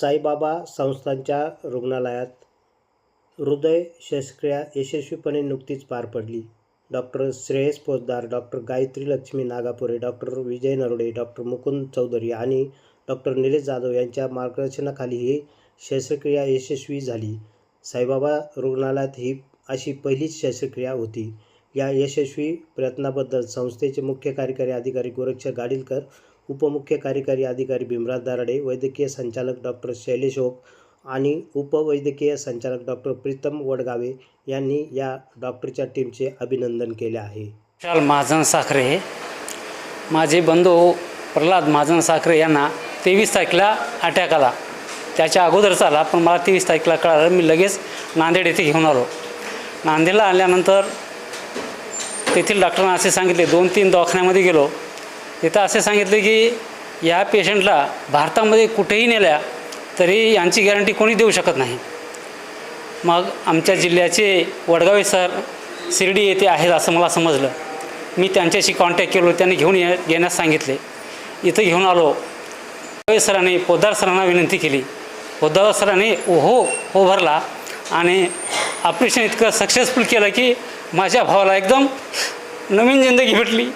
साईबाबा संस्थांच्या रुग्णालयात हृदय शस्त्रक्रिया यशस्वीपणे नुकतीच पार पडली. Doctor Shreyas Poddar doctor Gayatri Lakshmi Nagapure doctor Vijay Narode doctor Mukund Chaudhari आणि डॉक्टर निलेश जाधव यांच्या मार्गदर्शनाखाली ही शस्त्रक्रिया यशस्वी झाली. साईबाबा रुग्णालयात ही अशी पहिलीच शस्त्रक्रिया होती. या यशस्वी प्रयत्नाबद्दल संस्थेचे मुख्य कार्यकारी अधिकारी गोरक्ष गाडीलकर उपमुख्य कार्यकारी अधिकारी भीमराज दराडे वैद्यकीय संचालक डॉक्टर शैलेश ओक आणि उपवैद्यकीय संचालक डॉक्टर प्रीतम वडगावे यांनी या डॉक्टरच्या टीमचे अभिनंदन केले आहे. विशाल महाजन साखरे माझे बंधू प्रल्हाद महाजन साखरे यांना तेवीस तारखेला अटॅक आला. त्याच्या अगोदरच आला पण मला तेवीस तारखेला कळालं मी लगेच नांदेड येथे घेऊन आलो. नांदेडला आल्यानंतर तेथील डॉक्टरांना असे सांगितले दोन तीन दवाखान्यामध्ये गेलो. तिथं असे सांगितले की या पेशंटला भारतामध्ये कुठेही नेल्या तरी यांची गॅरंटी कोणी देऊ शकत नाही. मग आमच्या जिल्ह्याचे वडगावे सर शिर्डी येथे आहेत असं मला समजलं. मी त्यांच्याशी कॉन्टॅक्ट केलो त्यांनी घेऊन ये येण्यास सांगितले. इथं घेऊन आलो. वडगावे सरांनी पोद्दार सरांना विनंती केली. पोद्दार सरांनी ओहो हो भरला आणि ऑपरेशन इतकं सक्सेसफुल केलं की माझ्या भावाला एकदम नवीन जिंदगी भेटली.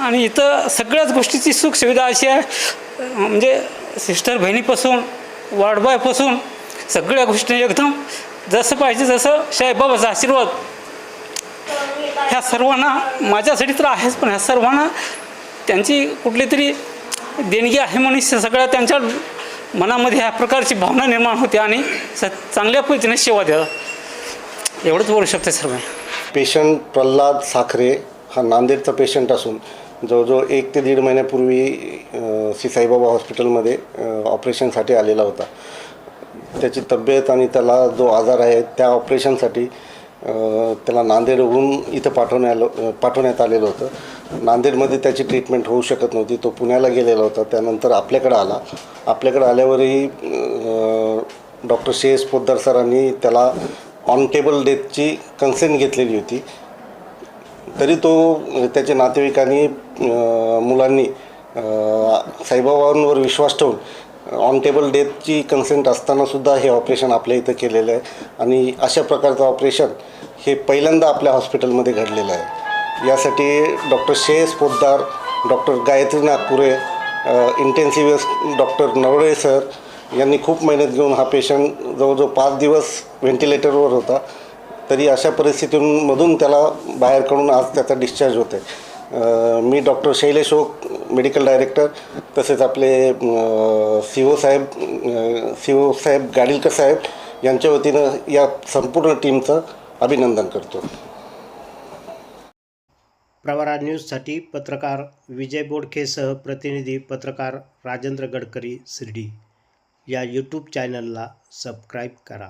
आणि इथं सगळ्याच गोष्टीची सुखसुविधा अशी आहे. म्हणजे सिस्टर बहिणीपासून वाडबायपासून सगळ्या गोष्टी एकदम जसं पाहिजे जसं साईबाबाचा आशीर्वाद. ह्या सर्वांना माझ्यासाठी तर आहेच पण ह्या सर्वांना त्यांची कुठली तरी देणगी आहे म्हणून सगळ्या त्यांच्या मनामध्ये ह्या प्रकारची भावना निर्माण होते आणि स चांगल्या पद्धतीने सेवा द्यावा एवढंच बोलू शकते सर्व. पेशंट प्रल्हाद साखरे हा नांदेडचा पेशंट असून जवळजवळ एक ते दीड महिन्यापूर्वी सी श्री साईबाबा हॉस्पिटलमध्ये ऑपरेशनसाठी आलेला होता. त्याची तब्येत आणि त्याला जो आजार आहे त्या ऑपरेशनसाठी त्याला नांदेडहून इथं पाठवण्या पाठवण्यात आलेलं होतं. नांदेडमध्ये त्याची ट्रीटमेंट होऊ शकत नव्हती. तो पुण्याला गेलेला होता. त्यानंतर आपल्याकडं आला. आपल्याकडं आल्यावरही डॉक्टर श्रेयस पोद्दार सरांनी त्याला ऑन टेबल डेथची कन्सेंट घेतलेली होती. तरी तो त्याच्या नातेवाईकांनी मुलांनी साईबाबांवर विश्वास ठेवून ऑन टेबल डेथची कन्सेंट असतानासुद्धा हे ऑपरेशन आपल्या इथं केलेलं आहे. आणि अशा प्रकारचं ऑपरेशन हे पहिल्यांदा आपल्या हॉस्पिटलमध्ये घडलेलं आहे. यासाठी doctor Shreyas Poddar doctor Gayatri Nagpure intensivist doctor Navale sir यांनी खूप मेहनत घेऊन हा पेशंट जवळजवळ पाच दिवस व्हेंटिलेटरवर होता. तरी अशा परिस्थितीमधून त्याला बाहेर काढून आज त्याचा डिस्चार्ज होत आहे मी doctor Shailesh Oak medical director तसेच आपले सी ओ साहेब सी ओ साहेब गाडीलकर साहेब यांच्या वतीनं या संपूर्ण टीमचं अभिनंदन करतो. प्रवारा न्यूजसाठी पत्रकार विजय बोडखेसह प्रतिनिधी पत्रकार राजेंद्र गडकरी शिर्डी. या यूट्यूब चॅनलला सबस्क्राईब करा.